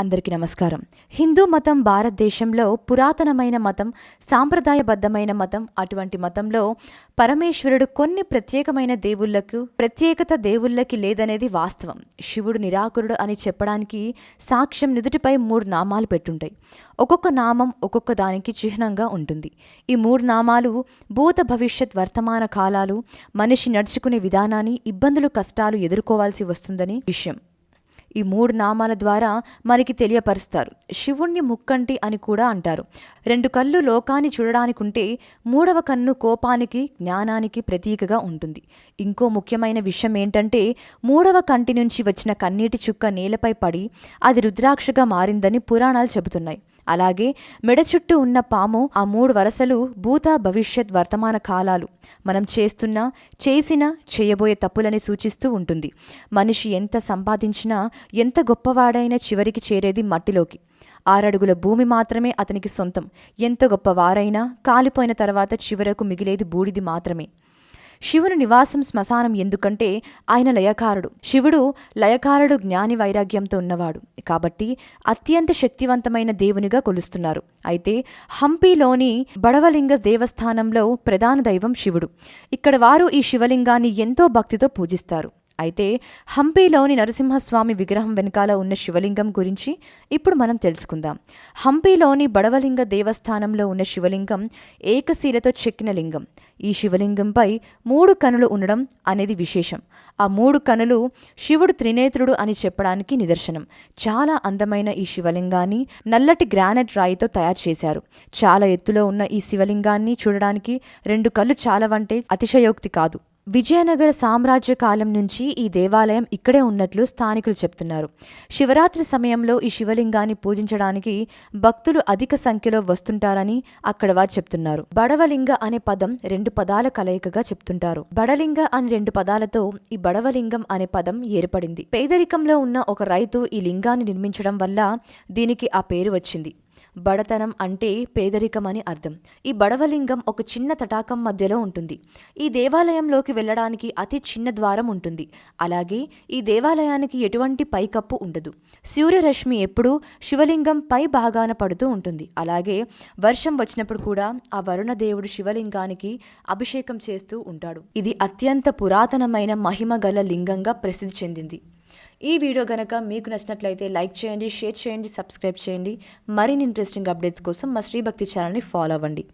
అందరికీ నమస్కారం. హిందూ మతం భారతదేశంలో పురాతనమైన మతం సాంప్రదాయబద్ధమైన మతం అటువంటి మతంలో పరమేశ్వరుడు కొన్ని ప్రత్యేకమైన దేవుళ్ళకు ప్రత్యేకత దేవుళ్ళకి లేదనేది వాస్తవం. శివుడు నిరాకురుడు అని చెప్పడానికి సాక్ష్యం నుదుటిపై మూడు నామాలు పెట్టుంటాయి. ఒక్కొక్క నామం ఒక్కొక్క దానికి చిహ్నంగా ఉంటుంది. ఈ మూడు నామాలు భూత భవిష్యత్ వర్తమాన కాలాలు మనిషి నడుచుకునే విధానాన్ని ఇబ్బందులు కష్టాలు ఎదుర్కోవాల్సి వస్తుందని విషయం. ఈ మూడు నామాల ద్వారా మనకి తెలియపరుస్తారు. శివుణ్ణి ముక్కంటి అని కూడా అంటారు. రెండు కళ్ళు లోకాన్ని చూడడానికి ఉంటే మూడవ కన్ను కోపానికి జ్ఞానానికి ప్రతీకగా ఉంటుంది. ఇంకో ముఖ్యమైన విషయం ఏంటంటే మూడవ కంటి నుంచి వచ్చిన కన్నీటి చుక్క నేలపై పడి అది రుద్రాక్షగా మారిందని పురాణాలు చెబుతున్నాయి. అలాగే మెడ చుట్టూ ఉన్న పాము ఆ మూడు వరసలు భూత భవిష్యత్ వర్తమాన కాలాలు. మనం చేస్తున్న చేసిన చేయబోయే తప్పులని సూచిస్తూ ఉంటుంది. మనిషి ఎంత సంపాదించినా ఎంత గొప్పవాడైనా చివరికి చేరేది మట్టిలోకి. ఆరడుగుల భూమి మాత్రమే అతనికి సొంతం. ఎంత గొప్పవారైనా కాలిపోయిన తర్వాత చివరకు మిగిలేది బూడిది మాత్రమే. శివుని నివాసం శ్మశానం ఎందుకంటే ఆయన లయకారుడు. శివుడు లయకారుడు జ్ఞాని వైరాగ్యంతో ఉన్నవాడు. కాబట్టి అత్యంత శక్తివంతమైన దేవునిగా కొలుస్తున్నారు. అయితే హంపీలోని బడవలింగ దేవస్థానంలో ప్రధాన దైవం శివుడు. ఇక్కడ వారు ఈ శివలింగాన్ని ఎంతో భక్తితో పూజిస్తారు. అయితే హంపీలోని నరసింహస్వామి విగ్రహం వెనకాల ఉన్న శివలింగం గురించి ఇప్పుడు మనం తెలుసుకుందాం. హంపీలోని బడవలింగ దేవస్థానంలో ఉన్న శివలింగం ఏకశీలతో చెక్కిన లింగం. ఈ శివలింగంపై మూడు కనులు ఉండడం అనేది విశేషం. ఆ మూడు కనులు శివుడు త్రినేత్రుడు అని చెప్పడానికి నిదర్శనం. చాలా అందమైన ఈ శివలింగాన్ని నల్లటి గ్రానైట్ రాయితో తయారు చేశారు. చాలా ఎత్తులో ఉన్న ఈ శివలింగాన్ని చూడడానికి రెండు కళ్ళు చాలవంటే అతిశయోక్తి కాదు. విజయనగర సామ్రాజ్య కాలం నుంచి ఈ దేవాలయం ఇక్కడే ఉన్నట్లు స్థానికులు చెప్తున్నారు. శివరాత్రి సమయంలో ఈ శివలింగాన్ని పూజించడానికి భక్తులు అధిక సంఖ్యలో వస్తుంటారని అక్కడ వారు చెప్తున్నారు. బడవలింగ అనే పదం రెండు పదాల కలయికగా చెప్తుంటారు. బడలింగ అనే రెండు పదాలతో ఈ బడవలింగం అనే పదం ఏర్పడింది. పేదరికంలో ఉన్న ఒక రైతు ఈ లింగాన్ని నిర్మించడం వల్ల దీనికి ఆ పేరు వచ్చింది. బడతనం అంటే పేదరికం అని అర్థం. ఈ బడవలింగం ఒక చిన్న తటాకం మధ్యలో ఉంటుంది. ఈ దేవాలయంలోకి వెళ్ళడానికి అతి చిన్న ద్వారం ఉంటుంది. అలాగే ఈ దేవాలయానికి ఎటువంటి పైకప్పు ఉండదు. సూర్యరశ్మి ఎప్పుడూ శివలింగం పై భాగాన పడుతూ ఉంటుంది. అలాగే వర్షం వచ్చినప్పుడు కూడా ఆ వరుణ దేవుడు శివలింగానికి అభిషేకం చేస్తూ ఉంటాడు. ఇది అత్యంత పురాతనమైన మహిమ గల లింగంగా ప్రసిద్ధి చెందింది. ఈ వీడియో గనక మీకు నచ్చినట్లయితే లైక్ చేయండి షేర్ చేయండి సబ్స్క్రైబ్ చేయండి. మరిన్ని ఇంట్రెస్టింగ్ అప్డేట్స్ కోసం మా శ్రీభక్తి ఛానల్ని ఫాలో అవ్వండి.